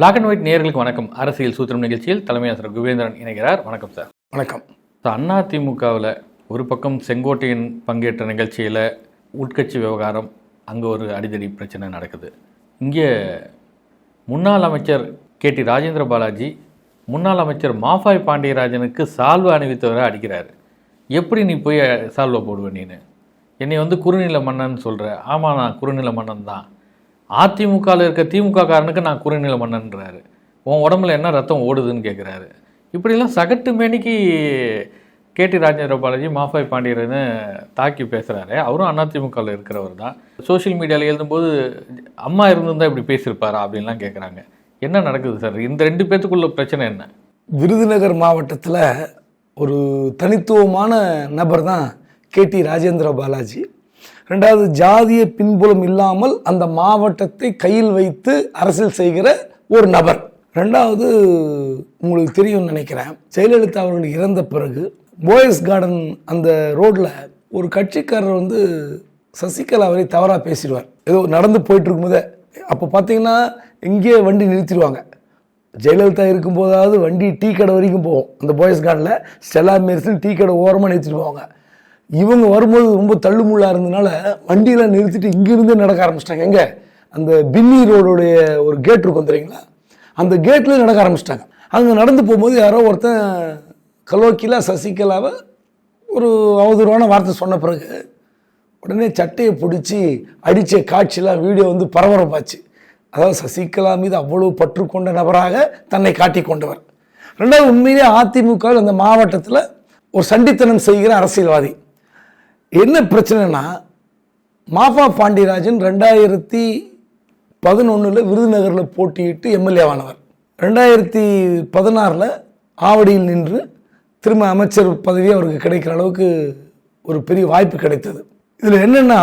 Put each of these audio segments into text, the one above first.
Black and white நேயர்களுக்கு வணக்கம். அரசியல் சூத்திரம் நிகழ்ச்சியில் தலைமை ஆசிரியர் குபேந்திரன் இணைகிறார். வணக்கம் சார் வணக்கம். ஸோ அதிமுகவில் ஒரு பக்கம் செங்கோட்டையன் பங்கேற்ற நிகழ்ச்சியில் உட்கட்சி விவகாரம் அங்கே ஒரு அடிதடி பிரச்சனை நடக்குது. இங்கே முன்னாள் அமைச்சர் கே டி ராஜேந்திர பாலாஜி முன்னாள் அமைச்சர் மாஃபாய் பாண்டியராஜனுக்கு சால்வை அணிவித்தவரை அடிக்கிறாரு. எப்படி நீ போய் சால்வை போடுவ நீனு? என்னை வந்து குறுநில மன்னன் சொல்கிற ஆமாம் நான் குறுநில மன்னன் தான். அதிமுகவில் இருக்க திமுக காரனுக்கு நான் குறுநில மன்னன்றாரு உன் உடம்புல என்ன ரத்தம் ஓடுதுன்னு கேட்குறாரு இப்படிலாம் சகட்டு மேனிக்கு கேடி ராஜேந்திர பாலாஜி மாஃபாய் பாண்டியர்னு தாக்கி பேசுகிறாரு அவரும் அதிமுகவில் இருக்கிறவர் தான். சோஷியல் மீடியாவில் எழுதும்போது அம்மா இருந்திருந்தா இப்படி பேசியிருப்பாரா? அப்படின்லாம் கேட்குறாங்க என்ன நடக்குது சார்? இந்த ரெண்டு பேத்துக்குள்ள பிரச்சனை என்ன? விருதுநகர் மாவட்டத்தில் ஒரு தனித்துவமான நபர் தான் கேடி ராஜேந்திர பாலாஜி ரெண்டாவது ஜாதிய பின்புலம் இல்லாமல் அந்த மாவட்டத்தை கையில் வைத்து அரசியல் செய்கிற ஒரு நபர். ரெண்டாவது உங்களுக்கு தெரியும்னு நினைக்கிறேன் ஜெயலலிதா அவர்கள் இறந்த பிறகு போயஸ் கார்டன் அந்த ரோட்டில் ஒரு கட்சிக்காரர் வந்து சசிகலா அவரை தவறாக பேசிடுவார். ஏதோ நடந்து போயிட்டு இருக்கும்போதே அப்போ பார்த்தீங்கன்னா இங்கேயே வண்டி நிறுத்திடுவாங்க. ஜெயலலிதா இருக்கும்போதாவது வண்டி டீ கடை வரைக்கும் போகும். அந்த போயஸ் கார்டில் ஸ்டெல்லா மேரிசன் டீ கடை ஓரமாக நிறுத்திட்டு போவாங்க இவங்க வரும்போது ரொம்ப தள்ளுமுள்ளாக இருந்தனால வண்டியெல்லாம் நிறுத்திட்டு இங்கிருந்தே நடக்க ஆரம்பிச்சிட்டாங்க. எங்கே? அந்த பின்னி ரோடுடைய ஒரு கேட் இருக்கும் தெரியுங்களா? அந்த கேட்லேயே நடக்க ஆரம்பிச்சிட்டாங்க. அங்கே நடந்து போகும்போது யாரோ ஒருத்தன் கலோக்கிலா சசிகலாவை ஒரு அவதூறான வார்த்தை சொன்ன பிறகு உடனே சட்டையை பிடிச்சி அடித்த காட்சியெலாம் வீடியோ வந்து பரபரப்பாச்சு. அதாவது சசிகலா மீது அவ்வளவு பற்று கொண்ட நபராக தன்னை காட்டி கொண்டவர். ரெண்டாவது உண்மையிலே அதிமுக அந்த மாவட்டத்தில் ஒரு சண்டித்தனம் செய்கிற அரசியல்வாதி. என்ன பிரச்சனைனா மாஃபா பாண்டியராஜன் ரெண்டாயிரத்தி பதினொன்றில் விருதுநகரில் போட்டியிட்டு எம்எல்ஏவானவர் ரெண்டாயிரத்தி பதினாறில் ஆவடியில் நின்று திரும்ப அமைச்சர் பதவி அவருக்கு கிடைக்கிற அளவுக்கு ஒரு பெரிய வாய்ப்பு கிடைத்தது. இதில் என்னென்னா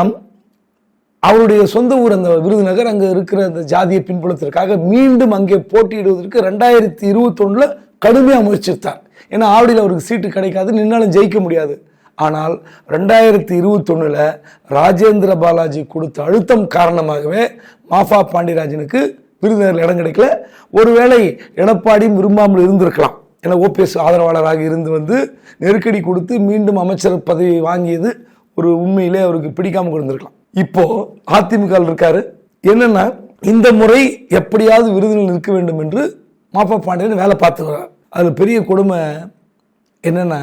அவருடைய சொந்த ஊர் அந்த விருதுநகர் அங்கே இருக்கிற அந்த ஜாதிய பின்புலத்திற்காக மீண்டும் அங்கே போட்டியிடுவதற்கு ரெண்டாயிரத்தி இருபத்தொன்னில் கடுமையாக முயற்சித்தார். ஏன்னா ஆவடியில் அவருக்கு சீட்டு கிடைக்காது நின்னாலும் ஜெயிக்க முடியாது. ஆனால் ரெண்டாயிரத்தி இருபத்தொன்னில் ராஜேந்திர பாலாஜி கொடுத்த அழுத்தம் காரணமாகவே மாஃபா பாண்டியராஜனுக்கு விருதுநகரில் இடம் கிடைக்கல. ஒருவேளை எடப்பாடியும் விரும்பாமல் இருந்திருக்கலாம் ஏன்னா ஓபிஎஸ் ஆதரவாளராக இருந்து வந்து நெருக்கடி கொடுத்து மீண்டும் அமைச்சர் பதவி வாங்கியது ஒரு உண்மையிலே அவருக்கு பிடிக்காமல் கொடுத்துருக்கலாம் இப்போது அதிமுக இருக்காரு. என்னென்னா இந்த முறை எப்படியாவது விருதுகள் நிற்க வேண்டும் என்று மாப்பா பாண்டியன் வேலை பார்த்துக்கிறார் அதில் பெரிய கொடுமை என்னென்னா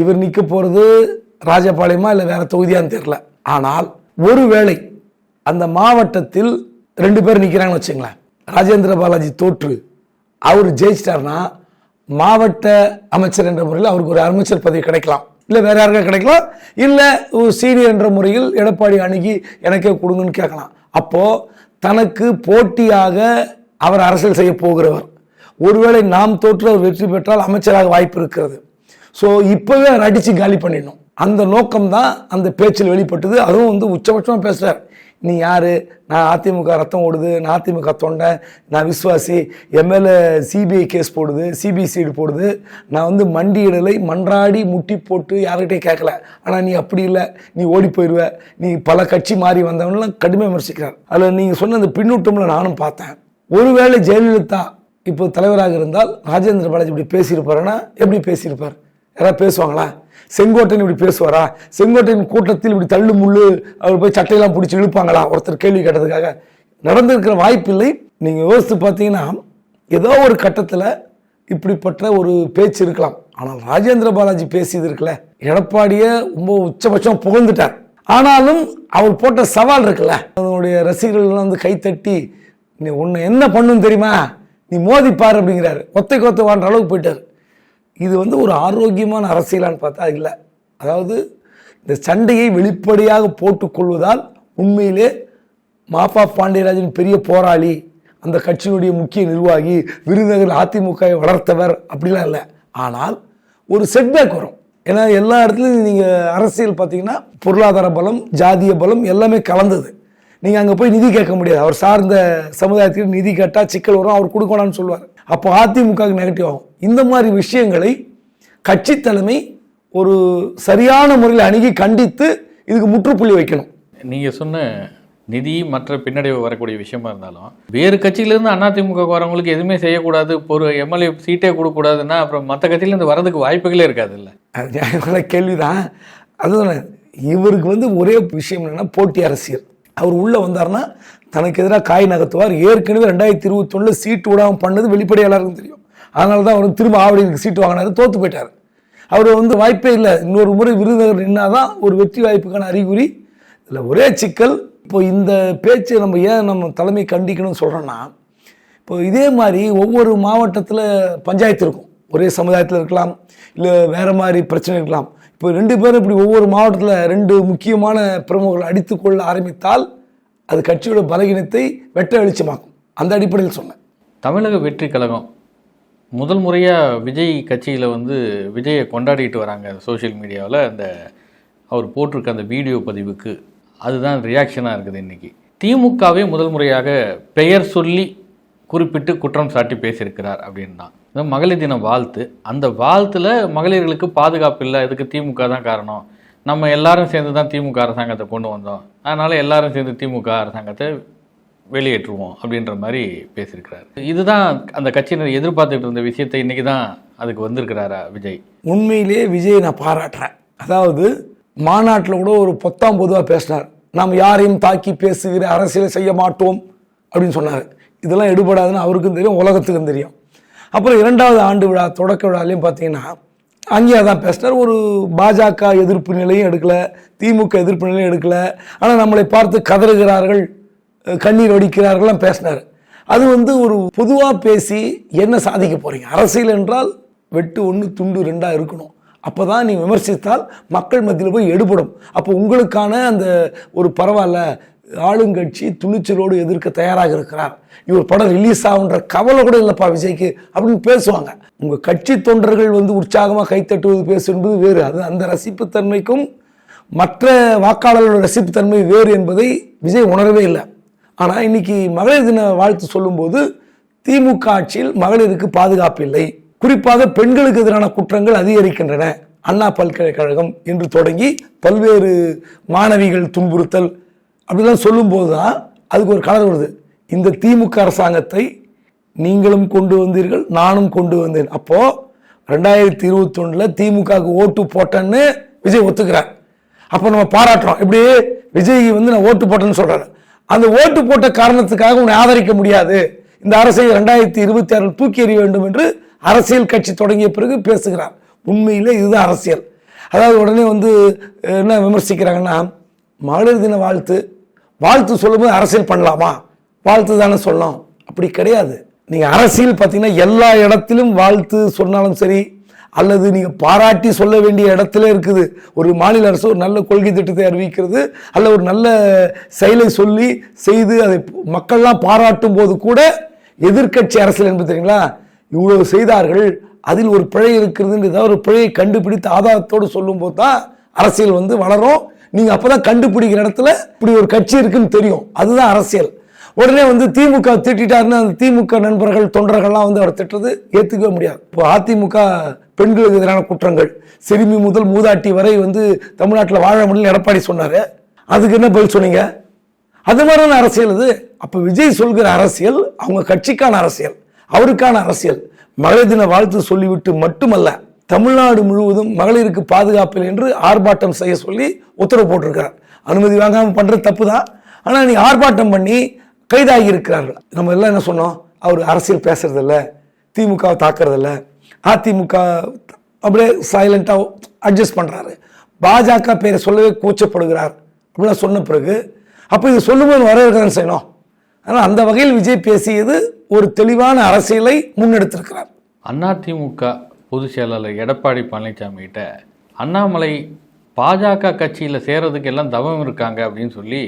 இவர் நிற்க போகிறது ராஜபாளையமா இல்லை வேற தொகுதியான்னு தெரில ஆனால் ஒருவேளை அந்த மாவட்டத்தில் ரெண்டு பேர் நிற்கிறாங்கன்னு வச்சுங்களேன். ராஜேந்திர பாலாஜி தோற்று. அவர் ஜெயிச்சிட்டார்னா மாவட்ட அமைச்சர் என்ற முறையில் அவருக்கு ஒரு அமைச்சர் பதவி கிடைக்கலாம். இல்லை வேற யாருக்கா கிடைக்கலாம். இல்லை ஒரு சீனியர் என்ற முறையில் எடப்பாடி அணுகி எனக்கே கொடுங்கன்னு கேட்கலாம். அப்போது தனக்கு போட்டியாக அவர் அரசியல் செய்ய போகிறவர். ஒருவேளை நாம் தோற்று அவர் வெற்றி பெற்றால் அமைச்சராக வாய்ப்பு இருக்கிறது. ஸோ இப்போவே அவர் அடித்து காலி பண்ணிடணும். அந்த நோக்கம் தான் அந்த பேச்சில் வெளிப்பட்டது. அதுவும் வந்து உச்சபட்சமாக பேசுகிறார் நீ யார்? நான் அதிமுக ரத்தம் ஓடுது நான் அதிமுக தொண்டை நான் விஸ்வாசி எம்எல்ஏ சிபிஐ கேஸ் போடுது சிபிசிஐடி போடுது. நான் வந்து மண்டியிடலை மன்றாடி முட்டி போட்டு யார்கிட்டையும் கேட்கல. ஆனால் நீ அப்படி இல்லை. நீ ஓடி போயிடுவ நீ பல கட்சி மாறி வந்தவனெல்லாம் கடுமையாக விமர்சிக்கிறார். அதில் நீங்கள் சொன்ன அந்த பின்னூட்டமில் நானும் பார்த்தேன். ஒருவேளை ஜெயலலிதா இப்போ தலைவராக இருந்தால் ராஜேந்திர பாலாஜி இப்படி பேசியிருப்பாருன்னா எப்படி பேசியிருப்பார்? யாராவது பேசுவாங்களா? செங்கோட்டையன் இப்படி பேசுவாரா? செங்கோட்டையின் கூட்டத்தில் இப்படி தள்ளு முள்ளு அவர் போய் சட்டையெல்லாம் பிடிச்சி இழுப்பாங்களா? ஒருத்தர் கேள்வி கேட்டதுக்காக. நடந்திருக்கிற வாய்ப்பில்லை நீங்கள் யோசித்து பார்த்தீங்கன்னா ஏதோ ஒரு கட்டத்தில் இப்படிப்பட்ட ஒரு பேச்சு இருக்கலாம். ஆனால் ராஜேந்திர பாலாஜி பேசியது இருக்குல்ல எடப்பாடியை ரொம்ப உச்சபட்சம் புகழ்ந்துட்டார். ஆனாலும் அவர் போட்ட சவால் இருக்குல்ல அதனுடைய ரசிகர்கள்லாம் வந்து கைத்தட்டி நீ உன்னை என்ன பண்ணுன்னு தெரியுமா? நீ மோதிப்பார் அப்படிங்கிறாரு. ஒத்தை கொத்த வாழ்ற அளவுக்கு போயிட்டார். இது வந்து ஒரு ஆரோக்கியமான அரசியலான்னு பார்த்தா இல்லை. அதாவது இந்த சண்டையை வெளிப்படையாக போட்டுக்கொள்வதால் உண்மையிலே மாப்பா பாண்டியராஜன் பெரிய போராளி அந்த கட்சியினுடைய முக்கிய நிர்வாகி விருதுநகர் அதிமுகவை வளர்த்தவர் அப்படிலாம் இல்லை. ஆனால் ஒரு செட்பேக் வரும். ஏன்னா எல்லா இடத்துலையும் நீங்கள் அரசியல் பார்த்தீங்கன்னா பொருளாதார பலம் ஜாதிய பலம் எல்லாமே கலந்தது. நீங்கள் அங்கே போய் நிதி கேட்க முடியாது. அவர் சார்ந்த சமுதாயத்துக்கு நிதி கேட்டால் சிக்கல் வரும் அவர் கொடுக்கணும்னு சொல்லுவார். அப்போ அதிமுகவுக்கு நெகட்டிவ் ஆகும். இந்த மாதிரி விஷயங்களை கட்சி தலைமை ஒரு சரியான முறையில் அணுகி கண்டித்து இதுக்கு முற்றுப்புள்ளி வைக்கணும். நீங்கள் சொன்ன நிதி மற்ற பின்னடைவு வரக்கூடிய விஷயமா இருந்தாலும் வேறு கட்சியிலேருந்து அதிமுக வரவங்களுக்கு எதுவுமே செய்யக்கூடாது ஒரு எம்எல்ஏ சீட்டே கொடுக்கக்கூடாதுன்னா அப்புறம் மற்ற கட்சியிலேருந்து வரதுக்கு வாய்ப்புகளே இருக்காது இல்லை? கேள்விதான். அதுதானே. இவருக்கு வந்து ஒரே விஷயம் என்னன்னா போட்டி அரசியல். அவர் உள்ளே வந்தாருன்னா தனக்கு எதிராக காய் நகர்த்துவார். ஏற்கனவே ரெண்டாயிரத்தி இருபத்தொன்னுல சீட்டு விடாமல் பண்ணது வெளிப்படையாக எல்லாருக்கும் தெரியும். அதனால தான் அவர் திரும்ப ஆவடிக்கு சீட்டு வாங்கினார் தோற்று போயிட்டார். அவர் வந்து வாய்ப்பே இல்லை. இன்னொரு முறை விருதுநகர் நின்னாதான் ஒரு வெற்றி வாய்ப்புக்கான அறிகுறி. இதில் ஒரே சிக்கல் இப்போ இந்த பேச்சை நம்ம ஏன் நம்ம தலைமை கண்டிக்கணும்னு சொல்கிறோன்னா இப்போ இதே மாதிரி ஒவ்வொரு மாவட்டத்தில் பஞ்சாயத்து இருக்கும். ஒரே சமுதாயத்தில் இருக்கலாம் இல்லை வேறு மாதிரி பிரச்சனை இருக்கலாம். இப்போ ரெண்டு பேரும் இப்படி ஒவ்வொரு மாவட்டத்தில் ரெண்டு முக்கியமான பிரமுகர்கள் அடித்துக்கொள்ள ஆரம்பித்தால் அது கட்சியோட பலகீனத்தை வெட்ட வெளிச்சமாக்கும். அந்த அடிப்படையில் சொன்னேன். தமிழக வெற்றி கழகம் முதல் முறையாக விஜய் கட்சியில் வந்து விஜயை கொண்டாடிட்டு வராங்க சோஷியல் மீடியாவில். அந்த அவர் போட்டிருக்க அந்த வீடியோ பதிவுக்கு அதுதான் ரியாக்ஷனாக இருக்குது இன்றைக்கி திமுகவே முதல் முறையாக பெயர் சொல்லி குறிப்பிட்டு குற்றம் சாட்டி பேசியிருக்கிறார் அப்படின்னா இந்த மகளிர் தின வாழ்த்து. அந்த வாழ்த்தில் மகளிர்களுக்கு பாதுகாப்பு இல்லை இதுக்கு திமுக தான் காரணம். நம்ம எல்லாரும் சேர்ந்து தான் திமுக அரசாங்கத்தை கொண்டு வந்தோம். அதனால் எல்லாரும் சேர்ந்து திமுக அரசாங்கத்தை வெளியேற்றுவோம் அப்படின்ற மாதிரி பேசியிருக்கிறார். இதுதான் அந்த கட்சியினர் எதிர்பார்த்துட்டு இருந்த விஷயத்தை இன்னைக்கு தான் அதுக்கு வந்திருக்கிறாரா விஜய்? உண்மையிலேயே விஜய் நான் பாராட்டுறேன். அதாவது மாநாட்டில் கூட ஒரு பொத்தாம் பொதுவாக பேசினார். நாம் யாரையும் தாக்கி பேசுகிற அரசியலை செய்ய மாட்டோம் அப்படின்னு சொன்னார். இதெல்லாம் எடுபடாதுன்னு அவருக்கும் தெரியும் உலகத்துக்கும் தெரியும். அப்புறம் இரண்டாவது ஆண்டு விழா தொடக்க விழாலையும் பார்த்தீங்கன்னா அங்கேயே தான் பேசினார். ஒரு பாஜக எதிர்ப்பு நிலையும் எடுக்கலை திமுக எதிர்ப்பு நிலையும் எடுக்கலை. ஆனால் நம்மளை பார்த்து கதறுகிறார்கள் கண்ணீர் வடிக்கிறார்கள்லாம் பேசினார். அது வந்து ஒரு பொதுவாக பேசி என்ன சாதிக்க போகிறீங்க அரசியல் என்றால் வெட்டு ஒன்று துண்டு ரெண்டாக இருக்கணும். அப்போ தான் நீ விமர்சித்தால் மக்கள் மத்தியில் போய் எடுபடும். அப்போ உங்களுக்கான அந்த ஒரு பரவாயில்ல ஆளுங்கட்சி துணிச்சலோடு எதிர்க்க தயாராக இருக்கிறார். இவர் படம் ரிலீஸ் ஆகுன்ற கவலை கூட இல்லைப்பா விஜய்க்கு அப்படின்னு பேசுவாங்க. உங்கள் கட்சி தொண்டர்கள் வந்து உற்சாகமாக கைத்தட்டுவது பேசு வேறு. அது அந்த ரசிப்புத்தன்மைக்கும் மற்ற வாக்காளர்களோட ரசிப்புத்தன்மை வேறு என்பதை விஜய் உணரவே இல்லை. ஆனால் இன்னைக்கு மகளிர் தின வாழ்த்து சொல்லும்போது திமுக ஆட்சியில் மகளிருக்கு பாதுகாப்பு இல்லை. குறிப்பாக பெண்களுக்கு எதிரான குற்றங்கள் அதிகரிக்கின்றன. அண்ணா பல்கலைக்கழகம் என்று தொடங்கி பல்வேறு மாணவிகள் துன்புறுத்தல் அப்படிலாம் சொல்லும்போது தான் அதுக்கு ஒரு கலர் வருது. இந்த திமுக அரசாங்கத்தை நீங்களும் கொண்டு வந்தீர்கள் நானும் கொண்டு வந்தேன். அப்போது ரெண்டாயிரத்தி இருபத்தொன்னில் திமுகவுக்கு ஓட்டு போட்டேன்னு விஜய் ஒத்துக்கிறார். அப்போ நம்ம பாராட்டுறோம். இப்படி விஜய் வந்து நான் ஓட்டு போட்டேன்னு சொல்கிறேன் அந்த ஓட்டு போட்ட காரணத்துக்காக உன்னை ஆதரிக்க முடியாது. இந்த அரசை ரெண்டாயிரத்தி இருபத்தி ஆறில் தூக்கி எறிய வேண்டும் என்று அரசியல் கட்சி தொடங்கிய பிறகு பேசுகிறார். உண்மையில் இதுதான் அரசியல். அதாவது உடனே வந்து என்ன விமர்சிக்கிறாங்கன்னா மகளிர் தின வாழ்த்து. வாழ்த்து சொல்லும்போது அரசியல் பண்ணலாமா? வாழ்த்து தானே சொல்லணும். அப்படி கிடையாது. நீங்கள் அரசியல் பார்த்தீங்கன்னா எல்லா இடத்திலும் வாழ்த்து சொன்னாலும் சரி அல்லது நீங்கள் பாராட்டி சொல்ல வேண்டிய இடத்துல இருக்குது. ஒரு மாநில அரசு ஒரு நல்ல கொள்கை திட்டத்தை அறிவிக்கிறது அல்ல ஒரு நல்ல செயலை சொல்லி செய்து அதை மக்கள்லாம் பாராட்டும் போது கூட எதிர்க்கட்சி அரசியல் என்பது தெரியுங்களா? இவ்வளவு செய்தார்கள் அதில் ஒரு பிழை இருக்கிறதுன்னு ஏதாவது ஒரு பிழையை கண்டுபிடித்து ஆதாரத்தோடு சொல்லும்போது தான் அரசியல் வந்து வளரும். நீங்க அப்பதான் கண்டுபிடிக்கிற இடத்துல இப்படி ஒரு கட்சி இருக்குன்னு தெரியும். அதுதான் அரசியல். உடனே வந்து திமுக திட்டாருன்னு அந்த திமுக நண்பர்கள் தொண்டர்கள்லாம் வந்து அவர் திட்டுறது ஏத்துக்கவே முடியாது. இப்போ அதிமுக பெண்களுக்கு எதிரான குற்றங்கள். சிறுமி முதல் மூதாட்டி வரை வந்து தமிழ்நாட்டில் வாழ முடியல எடப்பாடி சொன்னாரு. அதுக்கு என்ன பதில் சொன்னீங்க? அது மாதிரியான அரசியல் இது. அப்போ விஜய் சொல்கிற அரசியல் அவங்க கட்சிக்கான அரசியல். அவருக்கான அரசியல். மகளிர் தின வாழ்த்து சொல்லிவிட்டு மட்டுமல்ல தமிழ்நாடு முழுவதும் மகளிருக்கு பாதுகாப்பில் என்று ஆர்ப்பாட்டம் செய்ய சொல்லி உத்தரவு போட்டிருக்கிறார். அனுமதி வாங்காமல் பண்ணுறது தப்பு தான் ஆனால் நீ ஆர்ப்பாட்டம் பண்ணி கைதாகி இருக்கிறார்கள். நம்ம எல்லாம் என்ன சொன்னோம்? அவர் அரசியல் பேசுறதில்ல திமுகவை தாக்குறதில்ல. அதிமுக அப்படியே சைலண்ட்டாக அட்ஜஸ்ட் பண்ணுறாரு பாஜக பேரை சொல்லவே கூச்சப்படுகிறார் அப்படிலாம் சொன்ன பிறகு அப்போ இது சொல்லும்போது வரவேற்கதான் செய்யணும்? ஆனால் அந்த வகையில் விஜய் பேசியது ஒரு தெளிவான அரசியலை முன்னெடுத்திருக்கிறார். அதிமுக பொதுச் செயலாளர் எடப்பாடி பழனிசாமிகிட்ட அண்ணாமலை பாஜக கட்சியில் சேர்றதுக்கு எல்லாம் தவம் இருக்காங்க அப்படின்னு சொல்லி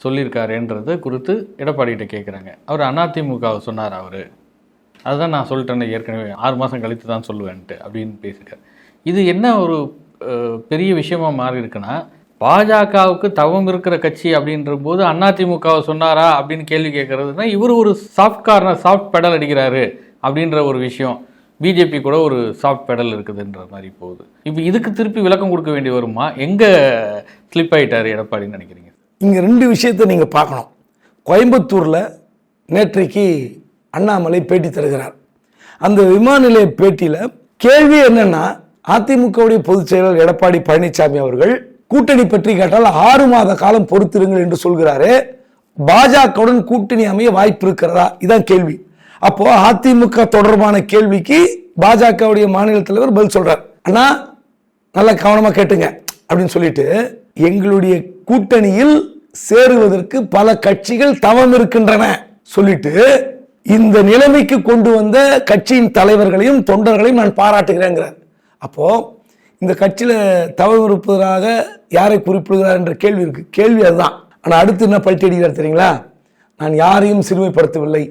சொல்லியிருக்காருன்றது குறித்து எடப்பாடிகிட்ட கேட்குறாங்க அவர் அதிமுகவை சொன்னார் அவர்? அதுதான் நான் சொல்லிட்டேன் ஏற்கனவே ஆறு மாதம் கழித்து தான் சொல்லுவேன்ட்டு அப்படின்னு பேசியிருக்காரு. இது என்ன ஒரு பெரிய விஷயமா மாறி இருக்குன்னா பாஜகவுக்கு தவம் இருக்கிற கட்சி அப்படின்ற போது அதிமுகவை சொன்னாரா அப்படின்னு கேள்வி கேட்கறதுனா இவர் ஒரு சாஃப்ட் கார்னர் சாஃப்ட் பெடல் அடிக்கிறாரு அப்படின்ற ஒரு விஷயம். பிஜேபி கூட ஒரு சாஃப்ட் பெடல் இருக்குதுன்ற மாதிரி போகுது. இப்போ இதுக்கு திருப்பி விளக்கம் கொடுக்க வேண்டி வருமா? எங்கே ஸ்லிப் ஆகிட்டார் எடப்பாடின்னு நினைக்கிறீங்க? இங்கே ரெண்டு விஷயத்தை நீங்கள் பார்க்கணும். கோயம்புத்தூரில் நேற்றைக்கு அண்ணாமலை பேட்டி தருகிறார். அந்த விமான நிலைய பேட்டியில் கேள்வி என்னென்னா அதிமுகவுடைய பொதுச் செயலர் எடப்பாடி பழனிசாமி அவர்கள் கூட்டணி பற்றி கேட்டால் ஆறு மாத காலம் பொறுத்திருங்கள் என்று சொல்கிறாரு பாஜகவுடன் கூட்டணி அமைய வாய்ப்பு இருக்கிறதா? இதான் கேள்வி. அப்போ அதிமுக தொடர்பான கேள்விக்கு பாஜகவுடைய மாநில தலைவர் பதில் சொல்றார். அண்ணா நல்லா கவனமா கேட்டுங்க அப்படின்னு சொல்லிட்டு எங்களுடைய கூட்டணியில் சேருவதற்கு பல கட்சிகள் தவம் இருக்கின்றன சொல்லிட்டு இந்த நிலைமைக்கு கொண்டு வந்த கட்சியின் தலைவர்களையும் தொண்டர்களையும் நான் பாராட்டுகிறேங்கிறார். அப்போ இந்த கட்சியில தவம் இருப்பதாக யாரை குறிப்பிடுகிறார் என்ற கேள்வி இருக்கு. கேள்வி அதுதான். ஆனால் அடுத்து என்ன பல்ட்டி அடிக்கிறார் தெரியுங்களா? நான் யாரையும் சிறுமைப்படுத்தவில்லை.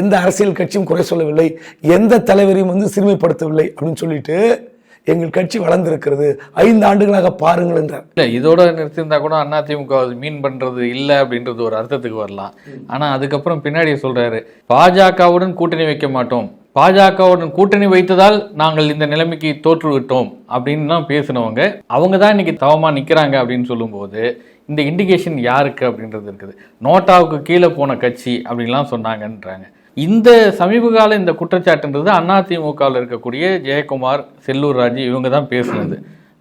எந்த அரசியல் கட்சியும் குறை சொல்லவில்லை எந்த தலைவரையும் வந்து சிறுமைப்படுத்தவில்லை அப்படின்னு சொல்லிட்டு எங்கள் கட்சி வளர்ந்திருக்கிறது. ஐந்து ஆண்டுகளாக பாருங்கள் என்றார். இல்லை இதோட நிறுத்தியிருந்தா கூட அதிமுக மீன் பண்றது இல்லை அப்படின்றது ஒரு அர்த்தத்துக்கு வரலாம். ஆனா அதுக்கப்புறம் பின்னாடி சொல்றாரு பாஜகவுடன் கூட்டணி வைக்க மாட்டோம். பாஜகவுடன் கூட்டணி வைத்ததால் நாங்கள் இந்த நிலைமைக்கு தோற்றுவிட்டோம் அப்படின்லாம் அப்படின்னு பேசினவங்க. அவங்க தான் இன்னைக்கு தவமா நிற்கிறாங்க அப்படின்னு சொல்லும்போது இந்த இண்டிகேஷன் யாருக்கு அப்படின்றது இருக்குது? நோட்டாவுக்கு கீழே போன கட்சி அப்படின்லாம் சொன்னாங்கன்றாங்க. இந்த சமீப கால இந்த குற்றச்சாட்டுன்றது அதிமுகவில் இருக்கக்கூடிய ஜெயக்குமார் செல்லூர் ராஜு இவங்க தான் பேசுனது.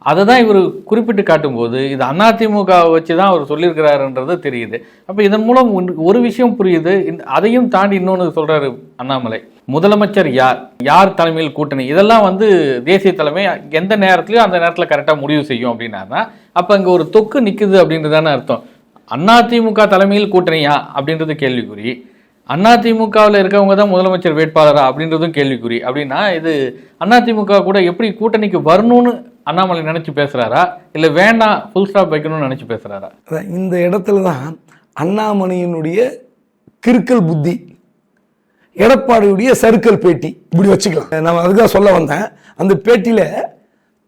அதை தான் இவர் குறிப்பிட்டு காட்டும்போது இது அதிமுகவை வச்சு தான் அவர் சொல்லியிருக்கிறாருன்றது தெரியுது. அப்போ இதன் மூலம் ஒரு விஷயம் புரியுது. அதையும் தாண்டி இன்னொன்று சொல்றாரு அண்ணாமலை. முதலமைச்சர் யார்? யார் தலைமையில் கூட்டணி? இதெல்லாம் வந்து தேசிய தலைமை எந்த நேரத்துலையும் அந்த நேரத்தில் கரெக்டாக முடிவு செய்யும் அப்படின்னா அப்போ அங்கே ஒரு தொக்கு நிற்குது அப்படின்றதானே அர்த்தம். அதிமுக தலைமையில் கூட்டணியா அப்படின்றது கேள்விக்குறி. அதிமுகவில் இருக்கவங்க தான் முதலமைச்சர் வேட்பாளரா அப்படின்றதும் கேள்விக்குறி. அப்படின்னா இது அதிமுக கூட எப்படி கூட்டணிக்கு வரணும்னு அண்ணாமலை நினச்சி பேசுகிறாரா இல்லை வேண்டாம் ஃபுல் ஸ்டாப் வைக்கணும்னு நினச்சி பேசுகிறாரா அதான் இந்த இடத்துல தான் அண்ணாமலையினுடைய கிறுக்கல் புத்தி எடப்பாடியுடைய சருக்கல் பேட்டி இப்படி வச்சுக்கலாம். நான் அதுக்காக சொல்ல வந்தேன். அந்த பேட்டியில்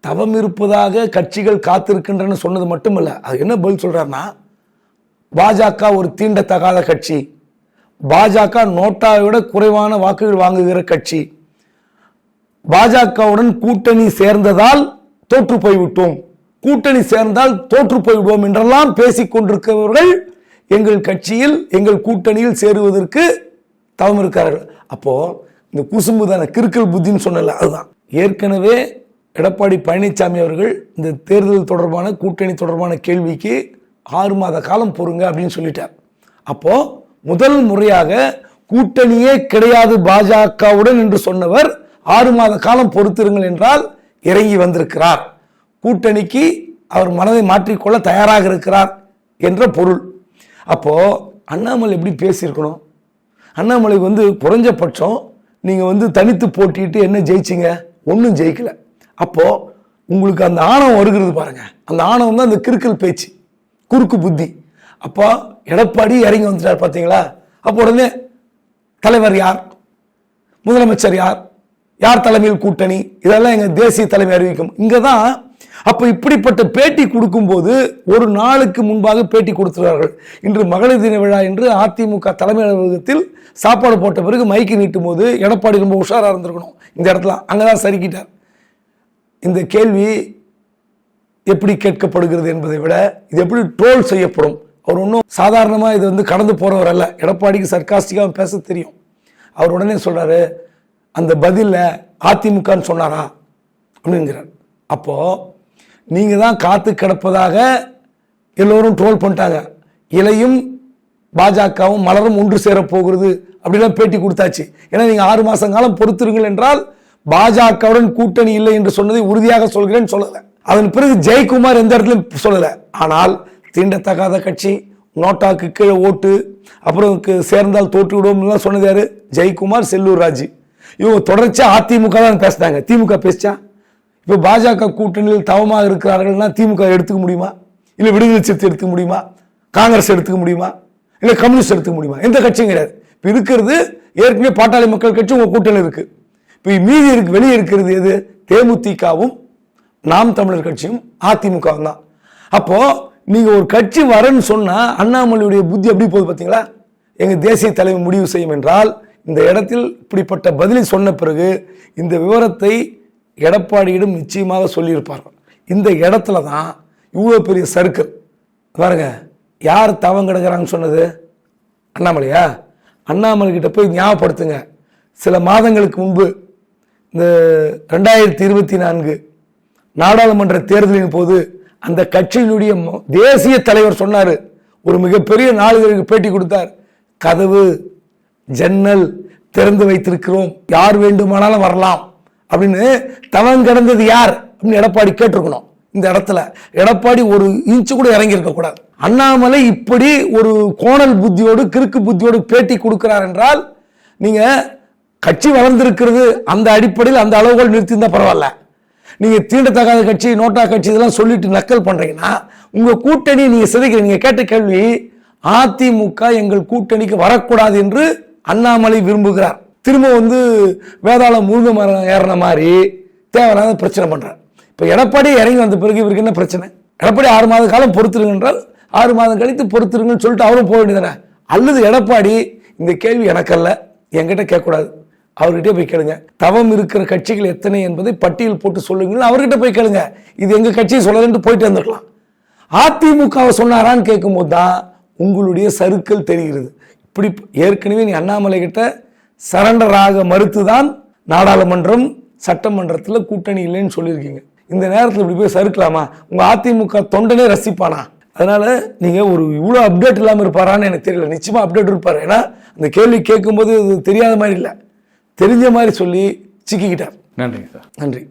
தவம் இருப்பதாக கட்சிகள் காத்திருக்கின்றன சொன்னது மட்டுமல்ல. அது என்ன பதில் சொல்கிறாருன்னா பாஜக ஒரு தீண்டத்தகாத கட்சி. பாஜக நோட்டாவை விட குறைவான வாக்குகள் வாங்குகிற கட்சி. பாஜகவுடன் கூட்டணி சேர்ந்ததால் தோற்று போய்விட்டோம். கூட்டணி சேர்ந்தால் தோற்று போய்விடுவோம் என்றெல்லாம் பேசிக் கொண்டிருக்கிறவர்கள் எங்கள் கட்சியில் எங்கள் கூட்டணியில் சேருவதற்கு தவம் இருக்கிறார்கள். அப்போ இந்த குசும்புதான கிறுக்கல் புத்தின்னு சொன்னல அதுதான். ஏற்கனவே எடப்பாடி பழனிசாமி அவர்கள் இந்த தேர்தல் தொடர்பான கூட்டணி தொடர்பான கேள்விக்கு ஆறு மாத காலம் பொறுங்க அப்படின்னு சொல்லிட்டார். அப்போது முதல் முறையாக கூட்டணியே கிடையாது பாஜகவுடன் என்று சொன்னவர் ஆறு மாத காலம் பொறுத்திருங்கள் என்றால் இறங்கி வந்திருக்கிறார். கூட்டணிக்கு அவர் மனதை மாற்றிக்கொள்ள தயாராக இருக்கிறார் என்ற பொருள். அப்போ அண்ணாமலை எப்படி பேசியிருக்கணும்? அண்ணாமலை வந்து குறைஞ்சபட்சம் நீங்க வந்து தனித்து போட்டிட்டு என்ன ஜெயிச்சீங்க? ஒன்றும் ஜெயிக்கல. அப்போ உங்களுக்கு அந்த ஆணவம் வருகிறது பாருங்க. அந்த ஆணவம் தான் அந்த கிறுக்கல் பேச்சு குறுக்கு புத்தி. அப்போ எடப்பாடி இறங்கி வந்துட்டார் பார்த்தீங்களா? அப்போ உடனே தலைவர் யார்? முதலமைச்சர் யார்? யார் தலைமையில் கூட்டணி? இதெல்லாம் எங்கள் தேசிய தலைமை அறிவிக்கும். இங்கே தான் அப்போ இப்படிப்பட்ட பேட்டி கொடுக்கும்போது ஒரு நாளுக்கு முன்பாக பேட்டி கொடுத்துறார்கள் இன்று மகளிர் தின விழா என்று அதிமுக தலைமை அலுவலகத்தில் சாப்பாடு போட்ட பிறகு மைக்கு நீட்டும் போது எடப்பாடி ரொம்ப உஷாராக இருந்திருக்கணும். இந்த இடத்துல அங்கதான் சரிக்கிட்டார் இந்த கேள்வி எப்படி கேட்கப்படுகிறது என்பதை விட இது எப்படி ட்ரோல் செய்யப்படும்? அவர் ஒன்றும் சாதாரணமாக இது வந்து கடந்து போகிறவர் அல்ல. எடப்பாடிக்கு சர்க்காஸ்டிக்காக பேச தெரியும். அவர் உடனே சொல்கிறாரு அந்த பதிலில் அதிமுகன்னு சொன்னாரா? அப்படிங்கிறார். அப்போது நீங்கள் தான் காத்து கிடப்பதாக எல்லோரும் ட்ரோல் பண்ணிட்டாங்க. இலையும் பாஜகவும் மலரும் ஒன்று சேரப்போகிறது அப்படிலாம் பேட்டி கொடுத்தாச்சு. ஏன்னா நீங்கள் ஆறு மாதம் காலம் பொறுத்திருங்கள் என்றால் பாஜகவுடன் கூட்டணி இல்லை என்று சொன்னதை உறுதியாக சொல்கிறேன்னு சொல்லலை. அதன் பிறகு ஜெயக்குமார் எந்த இடத்துலையும் சொல்லலை. ஆனால் தீண்டத்தகாத கட்சி நோட்டாக்கு கீழே ஓட்டு அப்புறம் சேர்ந்தால் தோற்று விடுவோம்லாம் சொன்னது யாரு? ஜெயக்குமார் செல்லூர் ராஜு. இவங்க தொடர்ச்சியா அதிமுக தான் பேசினாங்க. திமுக பேசிச்சா? இப்போ பாஜக கூட்டணியில் தவமாக இருக்கிறார்கள்னா திமுக எடுத்துக்க முடியுமா? இல்லை விடுதலை சிறுத்தை எடுத்துக்க முடியுமா? காங்கிரஸ் எடுத்துக்க முடியுமா? இல்லை கம்யூனிஸ்ட் எடுத்துக்க முடியுமா? எந்த கட்சியும் கிடையாது. இப்போ இருக்கிறது ஏற்கனவே பாட்டாளி மக்கள் கட்சி உங்க கூட்டணி இருக்கு. இப்போ மீதி இருக்கு வெளியே இருக்கிறது எது? தேமுதிகவும் நாம் தமிழர் கட்சியும் அதிமுகவும் தான். அப்போது நீங்கள் ஒரு கட்சி வரன்னு சொன்னால் அண்ணாமலையுடைய புத்தி எப்படி போகுது பார்த்தீங்களா எங்கள் தேசிய தலைமை முடிவு செய்யும் என்றால் இந்த இடத்தில் இப்படிப்பட்ட பதிலை சொன்ன பிறகு இந்த விவரத்தை எடப்பாடியிடம் நிச்சயமாக சொல்லியிருப்பார்கள். இந்த இடத்துல தான் இவ்வளோ பெரிய சர்க்கிள் பாருங்க யார் தவம் கிடக்கிறாங்கன்னு சொன்னது? அண்ணாமலையா? அண்ணாமலை கிட்ட போய் ஞாபகப்படுத்துங்க. சில மாதங்களுக்கு முன்பு இந்த ரெண்டாயிரத்தி இருபத்தி நான்கு நாடாளுமன்ற தேர்தலின் போது அந்த கட்சியினுடைய தேசிய தலைவர் சொன்னார். ஒரு மிகப்பெரிய நாளிதழுக்கு பேட்டி கொடுத்தார். கதவு ஜன்னல் திறந்து வைத்திருக்கிறோம். யார் வேண்டுமானாலும் வரலாம். அப்படின்னு தவம் கிடந்தது யார்? அப்படின்னு எடப்பாடி கேட்டிருக்கணும். இந்த இடத்துல. எடப்பாடி ஒரு இன்ச்சு கூட இறங்கியிருக்க கூடாது. அண்ணாமலை இப்படி ஒரு கோணல் புத்தியோடு கிறுக்கு புத்தியோடு பேட்டி கொடுக்கிறார் என்றால் நீங்க கட்சி வளர்ந்திருக்கிறது அந்த அடிப்படையில் அந்த அளவுகள் நிறுத்தியிருந்தா பரவாயில்ல. நீங்க தீண்டத்தகாத கட்சி நோட்டா கட்சி இதெல்லாம் சொல்லிட்டு நக்கல் பண்றீங்கன்னா உங்க கூட்டணி நீங்க சிதைக்கிறீங்க நீங்க கேட்ட கேள்வி அதிமுக எங்கள் கூட்டணிக்கு வரக்கூடாது என்று அண்ணாமலை விரும்புகிறார். திரும்ப வந்து வேதாளம் முருங்க மரம் ஏறின மாதிரி தேவையில்லாத பிரச்சனை பண்ணுறார் இப்ப எடப்பாடி இறங்கி வந்த பிறகு இவருக்கு என்ன பிரச்சனை? எடப்பாடி ஆறு மாத காலம் பொறுத்துருங்க என்றால் ஆறு மாதம் கழித்து பொறுத்துருங்கன்னு சொல்லிட்டு அவரும் போக வேண்டியதானே அல்லது எடப்பாடி இந்த கேள்வி எனக்கல்ல என்கிட்ட கேட்கக்கூடாது. அவர்கிட்ட போய் கேளுங்க. தவம் இருக்கிற கட்சிகள் எத்தனை என்பதை பட்டியல் போட்டு சொல்லுங்கள் அவர்கிட்ட போய் கேளுங்க. இது எங்க கட்சியை சொல்லலன்ட்டு போயிட்டு வந்துருக்கலாம். அதிமுகவை சொன்னாரான்னு கேட்கும்போது தான் உங்களுடைய சறுக்கல் தெரிகிறது. இப்படி ஏற்கனவே நீ அண்ணாமலை கிட்ட சரண்டர் ஆக மறுத்துதான் நாடாளுமன்றம் சட்டமன்றத்தில் கூட்டணி இல்லைன்னு சொல்லியிருக்கீங்க. இந்த நேரத்தில் இப்படி போய் சறுக்கலாமா? உங்கள் அதிமுக தொண்டனே ரசிப்பானா? அதனால் நீங்கள் ஒரு இவ்வளோ அப்டேட் இல்லாமல் இருப்பாரான்னு எனக்கு தெரியல. நிச்சயமாக அப்டேட் இருப்பார். ஏன்னா அந்த கேள்வி கேட்கும்போது இது தெரியாத மாதிரி இல்லை. தெரிஞ்ச மாதிரி சொல்லி சிக்கிக்கிட்டார். நன்றிங்க சார். நன்றி.